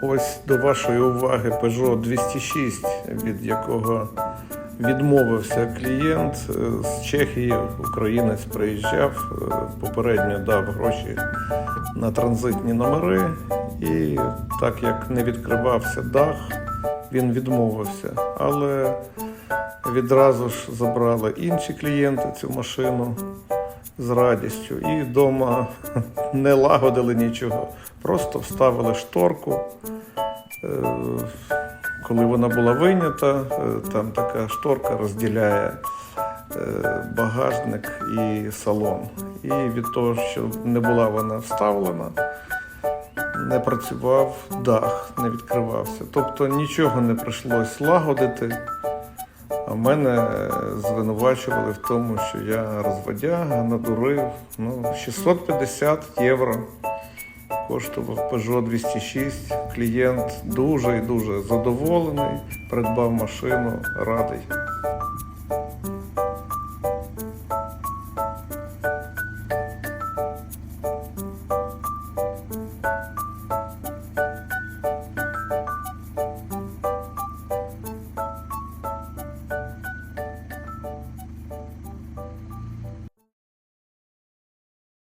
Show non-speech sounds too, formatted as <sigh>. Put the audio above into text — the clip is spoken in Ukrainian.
Ось до вашої уваги Peugeot 206, від якого відмовився клієнт е, з Чехії. Українець приїжджав, е, попередньо дав гроші на транзитні номери, і так як не відкривався дах, він відмовився. Але відразу ж забрали інші клієнти цю машину з радістю і вдома <laughs> не лагодили нічого, просто вставили шторку. Е, Коли вона була вийнята, е, там така шторка розділяє е, багажник і салон. І від того, що не була вона вставлена, не працював дах, не відкривався. Тобто нічого не прийшлось лагодити. А мене е, звинувачували в тому, що я розводяга, надурив. Ну, 650 євро коштував Peugeot 206. Клієнт дуже і дуже задоволений, придбав машину, радий.